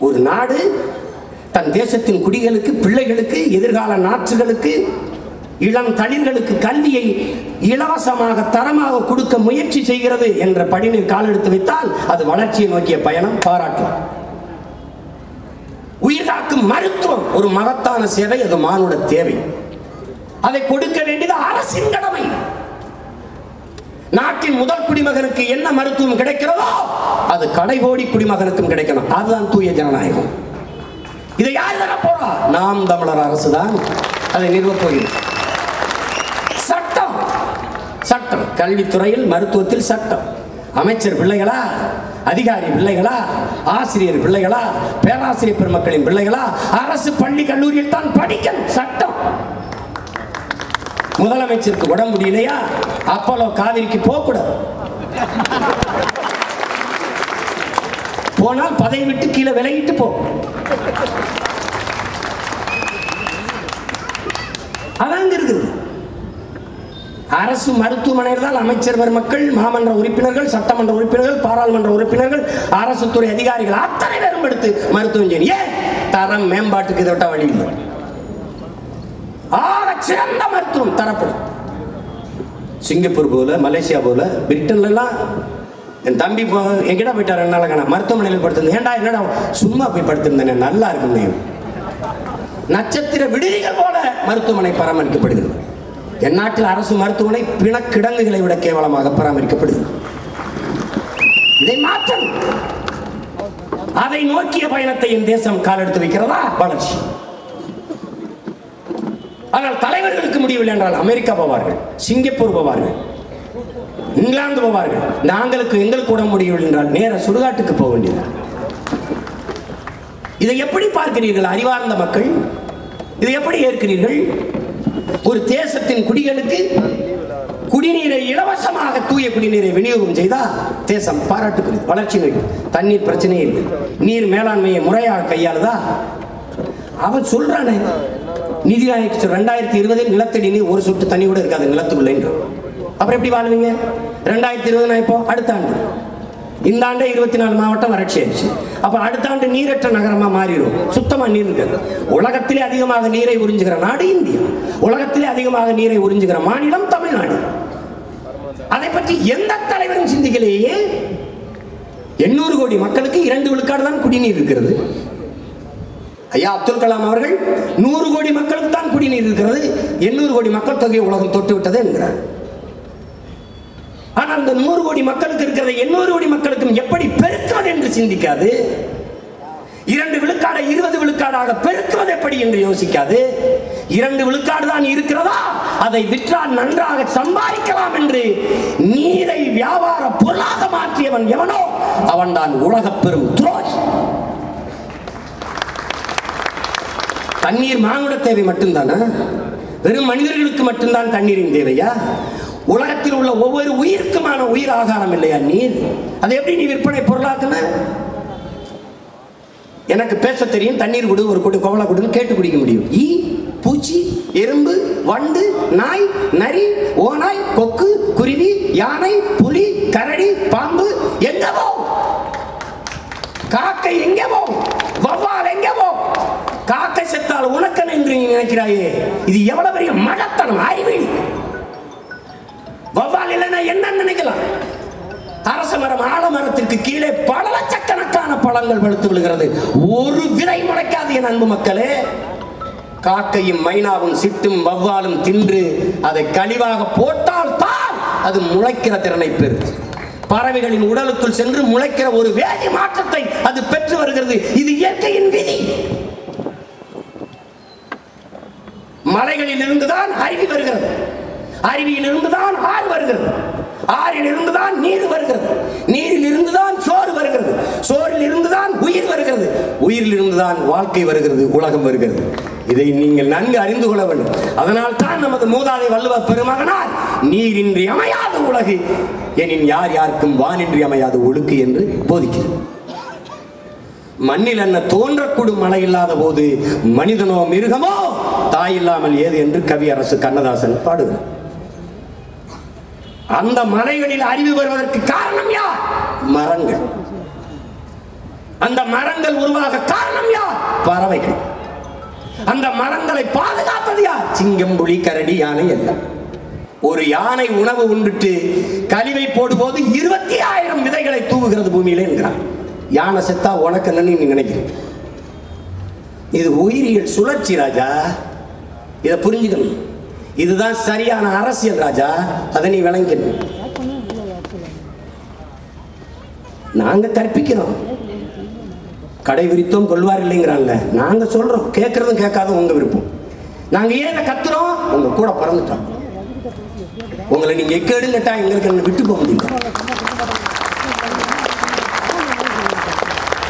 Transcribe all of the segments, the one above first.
ஒரு நாடு தன் தேசத்தின் குடிகளுக்கு பிள்ளைகளுக்கு எதிர்கால நாற்றுகளுக்கு இளம் தளிர்களுக்கு கல்வியை இலவசமாக தரமாக கொடுக்க முயற்சி செய்கிறது என்ற படினில் கால் எடுத்து வைத்தால் அது வளர்ச்சியை நோக்கிய பயணம் பாராட்டலாம் உயிர்காக்கும் மருத்துவம் ஒரு மகத்தான சேவை அது மானுட தேவை. அதை கொடுக்க வேண்டியது அரசின் கடமை. நாட்டின் முதல் குடிமகனுக்கு என்ன மருத்துவம் கிடைக்கிறதோ அது கடைகோடி குடிமகனுக்கும் கிடைக்கணும். அதுதான் தூய ஜனநாயகம். இதை யார் தர போறா? நாம் தமிழர் அரசு தான் அதை நிறுவப்போகிறது சட்டம். சட்டம். கல்வித்துறையில் மருத்துவத்தில் சட்டம். அமைச்சர் பிள்ளைகளா? அதிகாரி பிள்ளைகளா? ஆசிரியர் பிள்ளைகளா? பேராசிரியர் பெருமக்களின் பிள்ளைகளா? அரசு பள்ளி கல்லூரியில் தான் படிக்கணும். சட்டம். முதலமைச்சருக்கு உடம்பு முடியலையா? அப்போலோ காவிரிக்கு போகக்கூடாது போனால் பதவி விட்டு கீழே விலகிட்டு போ. அதாங்க இருக்குது. அரசு மருத்துவமனையில் தான் அமைச்சர் பெருமக்கள் மாமன்ற உறுப்பினர்கள் சட்டமன்ற உறுப்பினர்கள் பாராளுமன்ற உறுப்பினர்கள் அரசு துறை அதிகாரிகள் அத்தனை பேரும் எடுத்து மருத்துவம் செய்யணும். ஏன்? தரம் மேம்பாட்டுக்கு இதை விட்ட வழி இல்லை. சிறந்த மருத்துவம் தரப்படும். சிங்கப்பூர் போல மலேசியா போல பிரிட்டன்லாம் என் தம்பி எங்கிட்ட போயிட்டார் ரெண்டு காண மருத்துவமனையில் படுத்திருந்தேன். ஏண்டா என்னடா சும்மா போய் படுத்திருந்தேன் நல்லா இருக்கும் நட்சத்திர விடுதிகள் போல மருத்துவமனை பராமரிக்கப்படுகிறது. என் நாட்டில் அரசு மருத்துவமனை பிணக்கிடங்குகளை விட கேவலமாக பராமரிக்கப்படுகிறது. இதை மாற்றம் அதை நோக்கிய பயணத்தை என் தேசம் காலெடுத்து வைக்கிறதா? வளர்ச்சி ஆனால் தலைவர்களுக்கு முடியவில்லை என்றால் அமெரிக்கா போவார்கள் சிங்கப்பூர் போவார்கள் இங்கிலாந்து போவார்கள். நாங்களுக்கு எங்களுக்கு உடம்பு முடியவில்லை என்றால் நேர சுடுகாட்டுக்கு போக வேண்டியது. இதை எப்படி பார்க்கிறீர்கள் அறிவார்ந்த மக்கள்? இதை எப்படி ஏற்கிறீர்கள்? ஒரு தேசத்தின் குடிகளுக்கு குடிநீரை இலவசமாக தூய குடிநீரை விநியோகம் செய்தால் தேசம் பாராட்டுக்குரியது வளர்ச்சி நோக்கி தண்ணீர் பிரச்சனையே இல்லை. நீர் மேலாண்மையை முறையாக கையாளுதா? அவன் சொல்றானே நிதி ஆயோக் ரெண்டாயிரத்தி இருபதில் நிலத்தடி நீர் ஒரு சொட்டு தண்ணி கூட இருக்காது நிலத்துக்குள்ள அப்புறம் எப்படி வாழ்வீங்க? ரெண்டாயிரத்தி இருபது இப்போ அடுத்த ஆண்டு. இந்த ஆண்டே இருபத்தி நாலு மாவட்டம் வறட்சி ஆயிடுச்சு. அப்போ அடுத்த ஆண்டு நீரற்ற நகரமாக மாறிடும். சுத்தமாக நீர் இருக்காது. உலகத்திலே அதிகமாக நீரை உறிஞ்சுகிற நாடு இந்தியா. உலகத்திலே அதிகமாக நீரை உறிஞ்சுகிற மாநிலம் தமிழ்நாடு. அதை பற்றி எந்த தலைவரும் சிந்திக்கலையே. எண்ணூறு கோடி மக்களுக்கு இரண்டு விழுக்காடு தான் குடிநீர் இருக்கிறது. ஐயா அப்துல் கலாம் அவர்கள் நூறு கோடி மக்கள் குடிநீர் இருக்கிறது எண்ணூறு கோடி மக்கள் தொகையை உலகம் தொட்டு விட்டது என்கிறார். ஆனால் அந்த நூறு கோடி மக்களுக்கு இருக்கிறத எண்ணூறு கோடி மக்களுக்கும் எப்படி பெருக்குவது என்று சிந்திக்காது? இரண்டு விழுக்காடை இருபது விழுக்காடாக பெருக்குவது எப்படி என்று யோசிக்காது? இரண்டு விழுக்காடு தான் இருக்கிறதா? அதை விற்றால் நன்றாக சம்பாதிக்கலாம் என்று நீரை வியாபார பொருளாக மாற்றியவன் எவனோ? அவன் தான் உலகப் பெரும் துரோகி. தண்ணீர் மானுட தேவை மட்டும்தானா? வெறும் மனிதர்களுக்கு மட்டும்தான் தண்ணீரின் தேவையா? உலகத்தில் உள்ள ஒவ்வொரு உயிருக்குமான உயிர் ஆகாரம் இல்லையா நீர்? அதை எப்படி நீ விற்பனை பொருளாக்குன? எனக்கு பேச தெரியும் தண்ணீர் கொடு ஒரு கொடு கோவலா கொடுன்னு கேட்டு குடிக்க முடியும். ஈ பூச்சி எறும்பு வண்டு நாய் நரி ஓநாய் கொக்கு குருவி யானை புலி கரடி பாம்பு எங்க போகும் காக்கை எங்கே போகும் கொடுத்தால் உனக்கன் என்று நீ நினைக்கிறாயே? இது எவ்வளவு பெரிய மடத்தனம் அறிவியல் வவ்வால் இல்லைன்னா என்ன நினைக்கலாம். அரச மரம் ஆலமரத்திற்கு கீழே பல லட்சக்கணக்கான பழங்கள் வெளுத்து விழுகிறது. ஒரு விதை முளைக்காது என் அன்பு மக்களே. காக்கையும் மைனாவும் சிட்டும் வவ்வாலும் தின்று அதை கழிவாக போட்டால் தான் அது முளைக்கிற திறனை பெறுது. பறவைகளின் உடலுக்குள் சென்று முளைக்கிற ஒரு வேதி மாற்றத்தை அது பெற்று வருகிறது. இது இயற்கையின் விதி. மலைகளில் இருந்துதான் அருவி வருகிறது. அருவியில் இருந்துதான் ஆறு வருகிறது. ஆறில் இருந்துதான் நீர் வருகிறது. நீரில் இருந்துதான் சோறு வருகிறது. சோறில் இருந்துதான் உயிர் வருகிறது. உயிரில் இருந்துதான் வாழ்க்கை வருகிறது. உலகம் வருகிறது. இதை நீங்கள் நன்கு அறிந்து கொள்ள வேண்டும். அதனால் தான் நமது மூதாதை வள்ளுவ பெருமகனார் நீரின்றி அமையாத உலகு. எனின் யார் யாருக்கும் வானின்றி அமையாத ஒழுக்கு என்று போதிக்கிறது மண்ணில் என்ன தோன்றக்கூடும் மழை இல்லாத போது மனிதனோ மிருகமோ தாய் இல்லாமல் ஏது என்று கவி அரசு கண்ணதாசன் பாடுகிறார். அந்த மலைகளில் அறிவு வருவதற்கு காரணம் யார்? மரங்கள். அந்த மரங்கள் உருவாக காரணம் யார்? பறவைகள். அந்த மரங்களை பாதுகாத்தது யார்? சிங்கம் புலி கரடி யானை எல்லாம். ஒரு யானை உணவு உண்டுட்டு கழிவை போடும்போது இருபத்தி ஆயிரம் விதைகளை தூவுகிறது பூமியிலே என்கிறார் யானை செத்தா உனக்கு என்னன்னு நினைக்கிறேன் இது உயிரியல் சுழற்சி ராஜா. இதை புரிஞ்சுக்கணும். இதுதான் சரியான அரசியல் ராஜா. அதை நீ விளங்கணும். நாங்க கற்பிக்கிறோம். கடை விரித்தோம் கொள்வார் இல்லைங்கிறாங்க. நாங்க சொல்றோம். கேட்கறதும் கேட்காத உங்க விருப்பம். நாங்க ஏன் கத்துறோம்? உங்க கூட பிறந்துட்டோம். உங்களை நீங்க எக்கேடுங்கட்டா எங்களுக்கு என்ன விட்டு போக முடியும்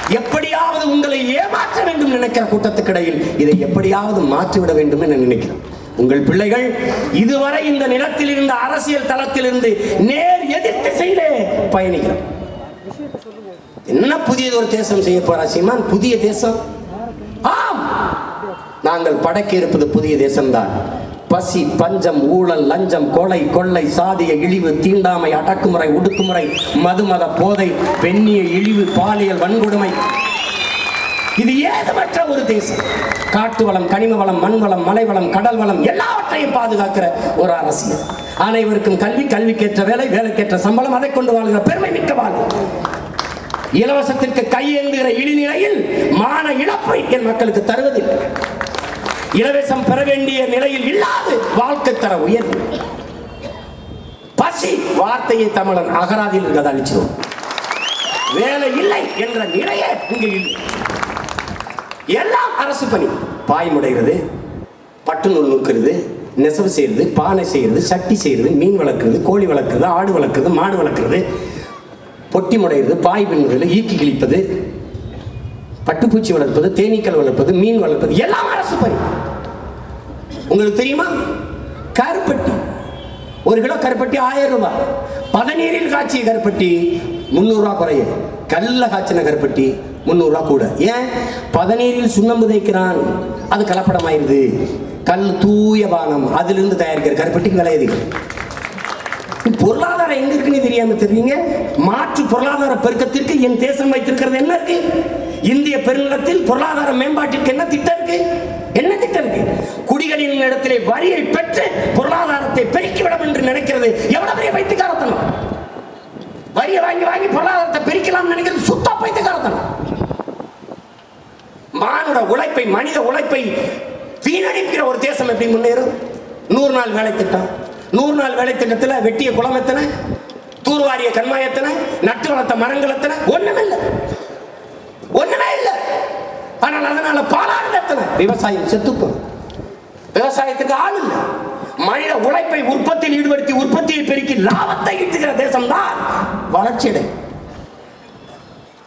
எப்படியாவது உங்களை மாற்றும் வேண்டும் நினைக்கிற கூட்டத்துக்கிடையில் இதை எப்படியாவது மாற்றிவிட வேண்டும் என நினைக்கிறேன் உங்கள் பிள்ளைகள் இதுவரை இந்த நிலத்தில் இருந்த அரசியல் தளத்திலிருந்து நேர் எதிர் திசையிலே பயணிக்கிறோம். என்ன புதியது ஒரு தேசம் செய்ய போறா சீமான்? புதிய தேசம்? ஆம்! நாங்கள் படைக்க இருப்பது புதிய தேசம்தான். பசி பஞ்சம் ஊழல் லஞ்சம் கொலை கொள்ளை சாதிய இழிவு தீண்டாமை அடக்குமுறை ஒடுக்குமுறை மதுமத போதை பெண்ணிய இழிவு பாலியல் வன்கொடுமை இது ஏதுமற்ற ஒரு தேசம். காட்டு வளம் கனிம வளம் மண் வளம் மலை வளம் கடல் வளம் எல்லாவற்றையும் பாதுகாக்கிற ஒரு அரசியல். அனைவருக்கும் கல்வி கல்விக்கேற்ற வேலை வேலைக்கேற்ற சம்பளம் அதை கொண்டு வாழ்கிற பெருமை மிக்க வாழ்வு இலவசத்திற்கு கையேந்துகிற இழிநிலையில் மான இழப்பை என் மக்களுக்கு தருவதில்லை. இலவசம் பெற வேண்டிய நிலையில் இல்லாது வாழ்க்கை தர உயர்வு. பசி வார்த்தையை தமிழன் அகராதியில் இருக்கிறத அழிச்சிடும் வேலை இல்லை என்ற நிலையே இங்கு இல்லை. எல்லாம் அரசு பணி. பாய் முடைகிறது பட்டு நூல் நூக்கிறது நெசவு செய்கிறது பானை செய்கிறது சட்டி செய்கிறது மீன் வளர்க்குறது கோழி வளர்க்குறது ஆடு வளர்க்குறது மாடு வளர்க்குறது பொட்டி முடைகிறது பாய் பின்னுறது ஈக்கி கிழிப்பது பட்டுப்பூச்சி வளர்ப்பது தேனீக்கள் வளர்ப்பது மீன் வளர்ப்பது எல்லாம் அரசு பணி. உங்களுக்கு தெரியுமா? கருப்பட்டி. ஒரு கிலோ கருப்பட்டி ஆயிரம் ரூபாய். பதநீரில் காய்ச்சிய கருப்பட்டி முந்நூறுரூவா குறைய. கல்லில் காய்ச்சின கருப்பட்டி முந்நூறுரூவா கூட. ஏன்? பதநீரில் சுண்ணம்பு தேய்க்கிறான். அது கலப்படமாயிருது. கல் தூய பானம். அதிலிருந்து தயாரிக்கிற கருப்பட்டிக்கு விலை அதிகம் பொருளாதாரம் எங்க இருக்குன்னு தெரியாம தெரியுங்க? மாற்று பொருளாதார பெருக்கத்திற்கு என் தேசம் வைத்திருக்கிறது என்ன இருக்கு? இந்திய பெருநிலத்தில் பொருளாதார மேம்பாட்டிற்கு என்ன திட்டம் இருக்கு? என்ன திட்டம் இருக்கு? குடிகளின் இடத்திலே வரியை பெற்று பொருளாதாரத்தை பெருக்கிவிடும் என்று நினைக்கிறது. எவ்வளவு பெரிய பைத்தியக்காரத்தனம்? வரியை வாங்கி வாங்கி பொருளாதாரத்தை பெருக்கலாம் நினைக்கிறது சுத்த பைத்தியக்காரத்தனம். மானுட உழைப்பை மனித உழைப்பை வீணடிக்கிற ஒரு தேசம் எப்படி முன்னேறும்? நூறு நாள் வேலை திட்டம். நூறு நாள் வேலை திட்டத்தில் வெட்டிய குளம் எத்தனை? தூர்வாரிய கண்மாய் எத்தனை? நட்டு வளர்த்த மரங்கள் எத்தனை? ஒண்ணுமே இல்லை. ஒண்ணுமே இல்லை. ஆனால் அதனால பாலாண்டு எத்தனை? விவசாயம் செத்துப்போம். விவசாயத்துக்கு ஆள் இல்லை. மனித உழைப்பை உற்பத்தியில் ஈடுபடுத்தி உற்பத்தியை பெருக்கி லாபத்தை ஈட்டுகிற தேசம் தான்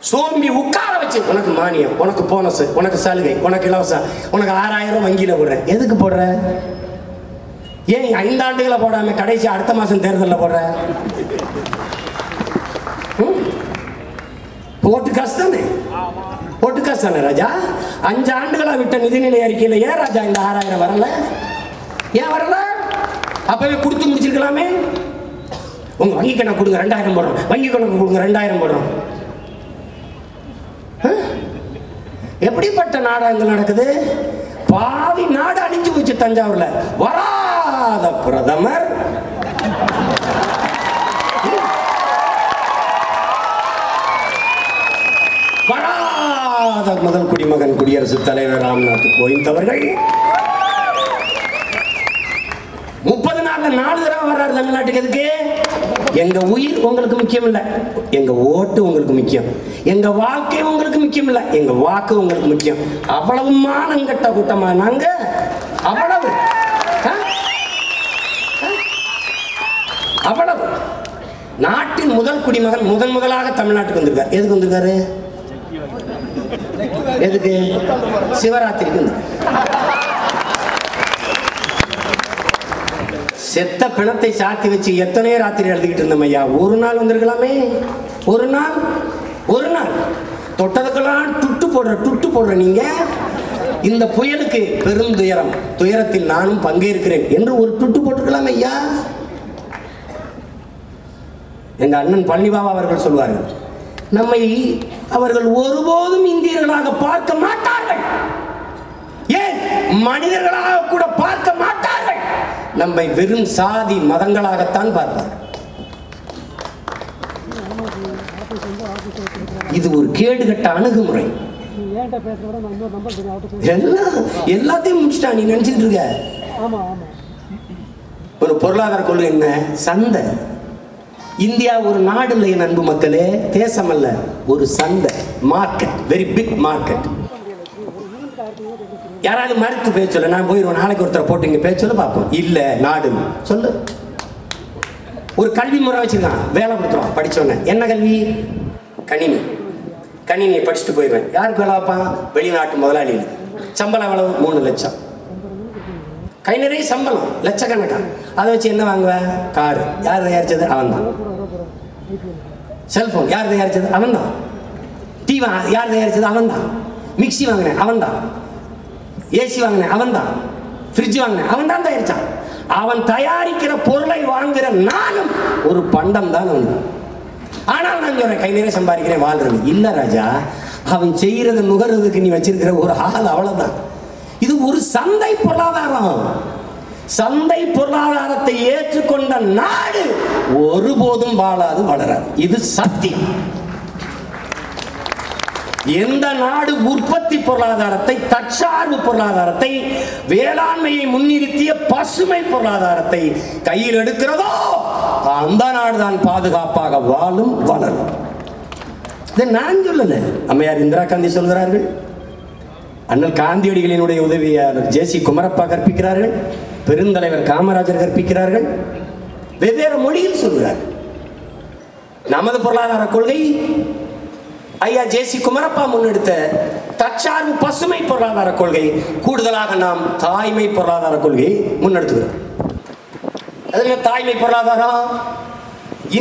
சோம்பி உட்கார வச்சு உனக்கு மானியம் உனக்கு போனஸ் உனக்கு சலுகை உனக்கு இலவசம் உனக்கு ஆறாயிரம் வங்கியில் போடுறேன். எதுக்கு போடுற? ஏன் ஐந்தாண்டுகளை போடாம கடைசி அடுத்த மாசம் தேர்தலில் போடுற? ம்? ஓட்டு காசு தானே? ஓட்டு காசு தானே ராஜா? அஞ்சு ஆண்டுகளா விட்ட நிதிநிலை அறிக்கையில் ஏன் ராஜா இந்த ஆறாயிரம் வரல? ஏன் வரல? அப்பவே கொடுத்து முடிச்சிருக்கலாமே. உங்க வங்கி கணக்கு கொடுங்க ரெண்டாயிரம் போடுறோம். வங்கி கணக்கு கொடுங்க ரெண்டாயிரம் போடுறோம். எப்படிப்பட்ட நாடகங்கள் நடக்குது? பாவி நாடு அழிஞ்சு போச்சு தஞ்சாவூர்ல. வராத பிரதமர். வராத முதல் குடிமகன் குடியரசுத் தலைவர் ராம்நாத் கோவிந்த் அவர்கள். முப்பது நாள்ல நாலு தடவை வர்றாரு தமிழ்நாட்டுக்கு எதுக்கு? எங்க உயிர் உங்களுக்கு முக்கியம் இல்லை எங்க ஓட்டு உங்களுக்கு முக்கியம். எங்க வாழ்க்கை உங்களுக்கு முக்கியம் இல்லை எங்க வாக்கு உங்களுக்கு முக்கியம். அவ்வளவு மானங்கட்ட கூட்டமா நாங்க? அவ்வளவு. அவ்வளவு. நாட்டின் முதல் குடிமகன் முதன் முதலாக தமிழ்நாட்டுக்கு வந்திருக்காரு. எதுக்கு வந்திருக்காரு? எதுக்கு? சிவராத்திரிக்கு வந்திருக்காரு. செத்த பிணத்தை சாத்தி வச்சு எத்தனையோ ராத்திரி எழுதிக்கிட்டு இருந்தோம் ஐயா. ஒரு நாள் வந்திருக்கலாமே. ஒரு நாள் ஒரு நாள். தொட்டதுக்கெல்லாம் துட்டு போடுற துட்டு போடுற நீங்க. இந்த புயலுக்கு பெரும் துயரம். துயரத்தில் நானும் பங்கேற்கிறேன் என்று ஒரு துட்டு போட்டுக்கலாம் ஐயா. எங்க அண்ணன் பழனிபாபா அவர்கள் சொல்வார்கள் நம்மை அவர்கள் ஒருபோதும் இந்தியர்களாக பார்க்க மாட்டார்கள். ஏன்? மனிதர்களாக கூட பார்க்க மாட்டார்கள். நம்மை வெறும் சாதி மதங்களாகத்தான் பார்ப்பார். இது ஒரு கேடுகட்ட அணுகுமுறை. விட நான் எல்லாம் எல்லாத்தையும் முடிச்சிட்டா நீ நினைச்சிட்டு இருக்க? ஆமா ஆமா ஒரு பொருளாதார கொள்கை என்ன? சந்தை. இந்தியா ஒரு நாடு இல்லை நண்பு மக்களே. தேசம் அல்ல ஒரு சந்தை. மார்க்கெட் வெரி பிக் மார்க்கெட் யாராவது மறுத்து பேச சொல்ல நான் போயிடுவோம் நாளைக்கு ஒருத்தரை போட்டு இங்கே பேச சொல்ல பார்ப்போம். இல்லை நாடு. சொல்லு. ஒரு கல்வி முறை வச்சுருக்கான் வேலை கொடுத்துருவான் படிச்சோன்னே என்ன கல்வி? கணினி. கணினியை படிச்சுட்டு போயிடுவேன். யாருக்கு வேலை வைப்பான்? வெளிநாட்டு முதலாளிகளுக்கு. சம்பளம் எவ்வளவு மூணு லட்சம். கை நிறைய சம்பளம் லட்சக்கணக்கான். அதை வச்சு என்ன வாங்குவேன் காரு. யார் தயாரிச்சது? அவன் தான் செல்போன். யார் தயாரிச்சது? அவன் தான் டிவி யார் தயாரிச்சது? அவன் தான் மிக்சி வாங்கினேன். அவன் தான் ஏசி வாங்கினேன் அவன் தான் ஃப்ரிட்ஜ் வாங்கினேன் அவன் தான் தயாரிச்சான். அவன் தயாரிக்கிற பொருளை வாங்குகிற நானும் ஒரு பண்டம் தான் அவனுக்கு. ஆனால் நான் சொல்றேன் கை நிறைய சம்பாதிக்கிறேன் வாழ்றது இல்லை ராஜா. அவன் செய்கிறது நுகர்றதுக்கு நீ வச்சிருக்கிற ஒரு ஆள் அவ்வளோதான் இது ஒரு சந்தை பொருளாதாரம். சந்தை பொருளாதாரத்தை ஏற்றுக்கொண்ட நாடு ஒருபோதும் வாழாது வளராது. இது சத்தியம். எந்த நாடு உற்பத்தி பொருளாதாரத்தை தற்சார்பு பொருளாதாரத்தை வேளாண்மையை முன்னிறுத்திய பசுமை பொருளாதாரத்தை கையில் எடுக்கிறதோ அந்த நாடு தான் பாதுகாப்பாக வாழும் வளரும். இதை நான் சொல்லல. அம்மையார் இந்திரா காந்தி சொல்கிறார்கள். அண்ணல் காந்தியடிகளினுடைய உதவியாளர் ஜே சி குமரப்பா கற்பிக்கிறார்கள். பெருந்தலைவர் காமராஜர் கற்பிக்கிறார்கள். வெவ்வேறு மொழியில் சொல்கிறார்கள் நமது பொருளாதார கொள்கை ஐயா ஜே சி குமரப்பா முன்னெடுத்த தற்சார்பு பசுமை பொருளாதார கொள்கை கூடுதலாக நாம் தாய்மை பொருளாதார கொள்கையை முன்னெடுத்துகிறோம் அதுல தாய்மை பொருளாதாரம்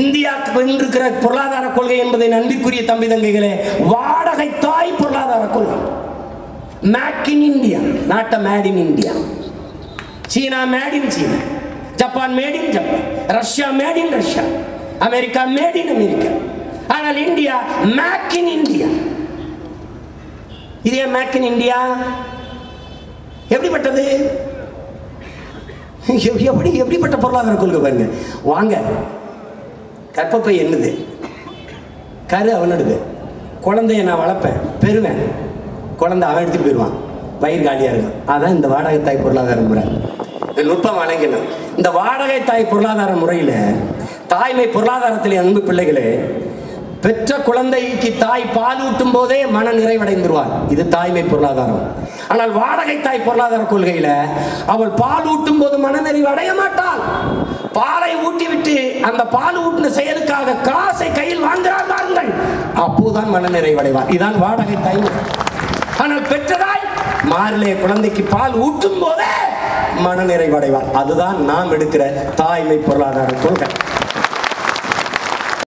இந்தியாவுக்கு இருக்கிற பொருளாதார கொள்கை என்பதை நன்றிக்குரிய தம்பி தங்கைகளே வாடகை தாய் பொருளாதார கொள்கை. Make in India not a made in India China made in China. Japan made in Japan Russia made in Russia. America made in America. ஆனால் இந்தியா மேக் இன் இந்தியா. இது மேக் இன் இந்தியா? எப்படிப்பட்டது? எப்படி எப்படிப்பட்ட பொருளாதார கொள்கை பாருங்க. வாங்க. கற்பப்பை என்னது கரு அவனோடது குழந்தைய நான் வளர்ப்பேன். பெறுவேன். குழந்தை அவன் எடுத்துட்டு போயிடுவான். பயிர் காலியாக இருக்கும். அதான் இந்த வாடகை தாய் பொருளாதார முறை. நுட்பம் வழங்கணும் இந்த வாடகை தாய் பொருளாதார முறையில் தாய்மை பொருளாதாரத்தில் அன்பு பிள்ளைகளே பெற்ற குழந்தைக்கு தாய் பால் ஊட்டும் போதே மன நிறைவடைந்துருவாள். இது தாய்மை பொருளாதாரம். ஆனால் வாடகை தாய் பொருளாதார கொள்கையில அவள் பால் ஊட்டும் போது மனநிறைவு அடைய மாட்டாள். பாலை ஊட்டிவிட்டு அந்த பால் ஊட்டின செயலுக்காக காசை கையில் வாங்குகிறார் பாருங்கள். அப்போதான் மனநிறைவு இதுதான் வாடகை தாய். ஆனால் பெற்றதாய் மாறிலே குழந்தைக்கு பால் ஊட்டும் போதே மனநிறைவு அதுதான் நாம் எடுக்கிற தாய்மை பொருளாதார கொள்கை.